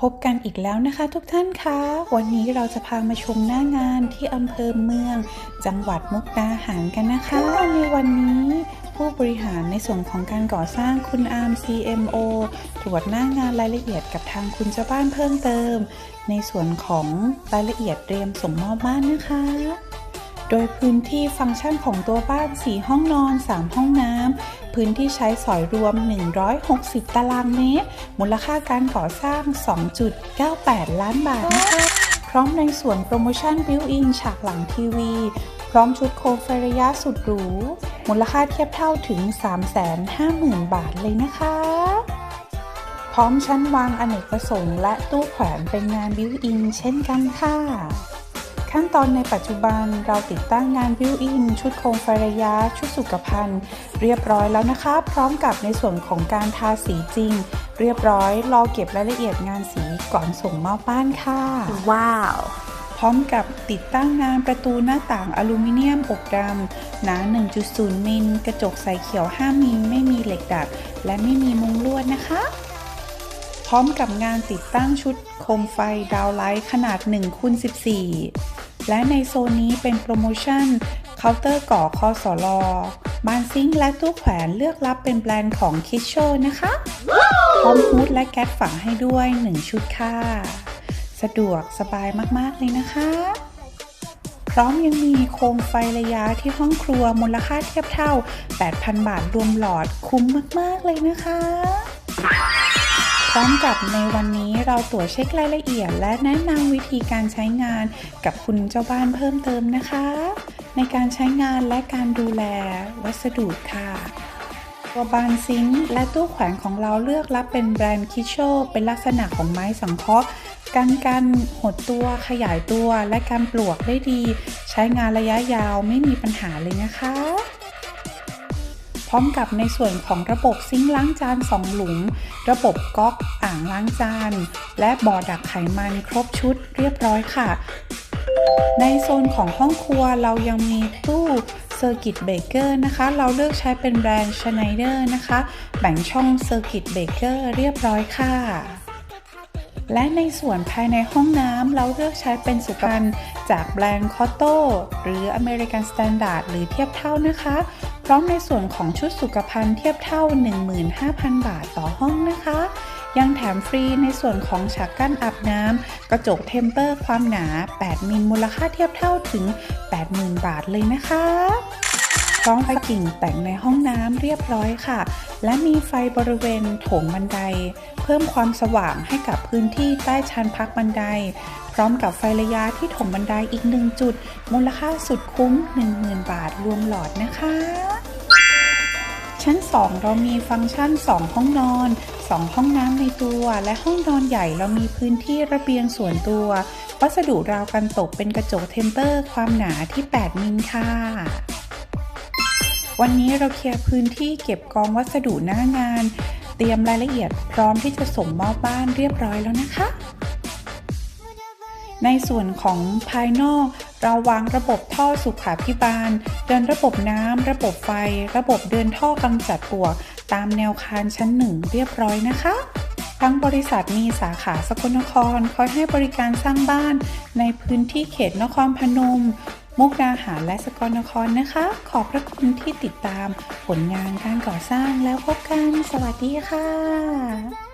พบกันอีกแล้วนะคะทุกท่านคะ วันนี้เราจะพามาชมหน้างานที่อำเภอเมือง จังหวัดมุกดาหารกันนะคะ ในวันนี้ผู้บริหารในส่วนของการก่อสร้างคุณอาร์ม CMO ตรวจหน้างานรายละเอียดกับทางคุณเจ้าบ้านเพิ่มเติม ในส่วนของรายละเอียดเตรียมส่งมอบบ้านนะคะ โดยพื้นที่ฟังก์ชันของตัวบ้าน 4 ห้องนอน 3 ห้องน้ำ พื้นที่ใช้สอยรวม 160 ตารางเมตร มูลค่าการก่อสร้าง 2.98 ล้านบาทนะคะพร้อมในส่วนโปรโมชั่นบิวอินฉากหลังทีวี พร้อมชุดโคมไฟระยะสุดหรู มูลค่าเทียบเท่าถึง 350,000 บาทเลยนะคะ พร้อมชั้นวางอเนกประสงค์และตู้แขวนเป็นงานบิวอินเช่นกันค่ะ ขั้นตอนในปัจจุบันเราติดตั้งงานบิวอินชุดโคมไฟระยะ ชุดสุขภัณฑ์ เรียบร้อยแล้วนะคะ พร้อมกับในส่วนของการทาสีจริง เรียบร้อย รอเก็บรายละเอียดงานสีก่อนส่งมอบบ้านค่ะ ว้าวพร้อมกับติดตั้งงานประตูหน้าต่างอลูมิเนียมอบดำหนา 1.0 มิล กระจกใสเขียว 5 มิล ไม่มีเหล็กดัด และไม่มีมุงลวดนะคะ พร้อมกับงานติดตั้งชุดโคมไฟดาวไลท์ขนาด1คูณ14 และในโซนนี้เป็นโปรโมชั่นเคาน์เตอร์ก่อคอสอลอบานซิงและตู้แขวนเลือกรับเป็นแบรนด์ของคิชโชนะคะ พร้อมฮูดและแก๊สฝังให้ด้วย 1 ชุดค่ะ สะดวกสบายมาก ๆ เลยนะคะ พร้อมยังมีโคมไฟระยะที่ห้องครัวมูลค่าเทียบเท่า 8,000 บาทรวมหลอดคุ้มมาก ๆ เลยนะคะ พร้อมกับในวันนี้เราตรวจเช็ครายละเอียด และแนะนำวิธีการใช้งานกับคุณเจ้าบ้านเพิ่มเติมนะคะ ในการใช้งานและการดูแลวัสดุค่ะตัวบานซิงค์และตู้แขวนของเราเลือกรับเป็นแบรนด์คิโชเป็นลักษณะของไม้สังเคราะห์กันการหดตัวขยายตัวและการปลวกได้ดี ใช้งานระยะยาวไม่มีปัญหาเลยนะคะ พร้อมกับในส่วนของระบบซิงค์ล้างจาน 2 หลุม ระบบก๊อกอ่างล้างจาน และบ่อดักไขมันครบชุดเรียบร้อยค่ะ ในโซนของห้องครัวเรายังมีตู้เซอร์กิตเบเกอร์นะคะ เราเลือกใช้เป็นแบรนด์ชไนเดอร์นะคะ แบ่งช่องเซอร์กิตเบเกอร์เรียบร้อยค่ะและในส่วนภายในห้องน้ำเราเลือกใช้เป็นสุกันจากแบรนด์คอโตหรือ American Standard หรือเทียบเท่านะคะ ร้อมในส่วนของชุดสุขภัณฑ์เทียบเท่า 15,000 บาทต่อห้องนะคะ ยังแถมฟรีในส่วนของฉากกั้นอาบน้ำกระจกเทมเปอร์ความหนา 8 มิลมูลค่าเทียบเท่าถึง 80,000 บาทเลยนะคะพร้อมไฟกิ่งแต่งในห้องน้ำเรียบร้อยค่ะ และมีไฟบริเวณโถงบันได เพิ่มความสว่างให้กับพื้นที่ใต้ชั้นพักบันได พร้อมกับไฟระยะที่โถงบันไดอีกหนึ่งจุด มูลค่าสุดคุ้ม 10,000 บาทรวมหลอดนะคะ ชั้น 2 เรามีฟังก์ชัน 2 ห้องนอน 2 ห้องน้ำในตัว และห้องนอนใหญ่เรามีพื้นที่ระเบียงส่วนตัว วัสดุราวกันตกเป็นกระจกเทมเปอร์ ความหนาที่ 8 มิลค่ะวันนี้เราเคลียร์พื้นที่เก็บกองวัสดุหน้างาน เตรียมรายละเอียดพร้อมที่จะส่งมอบบ้านเรียบร้อยแล้วนะคะ ในส่วนของภายนอก เราวางระบบท่อสุขาพิบาล เดินระบบน้ำ ระบบไฟ ระบบเดินท่อกำจัดปลวก ตามแนวคานชั้นหนึ่งเรียบร้อยนะคะทั้งบริษัทมีสาขาสกลนคร คอยให้บริการสร้างบ้าน ในพื้นที่เขตนครพนม มุกดาหารและสกลนครนะคะ ขอบพระคุณที่ติดตามผลงานการก่อสร้างแล้วพบกัน สวัสดีค่ะ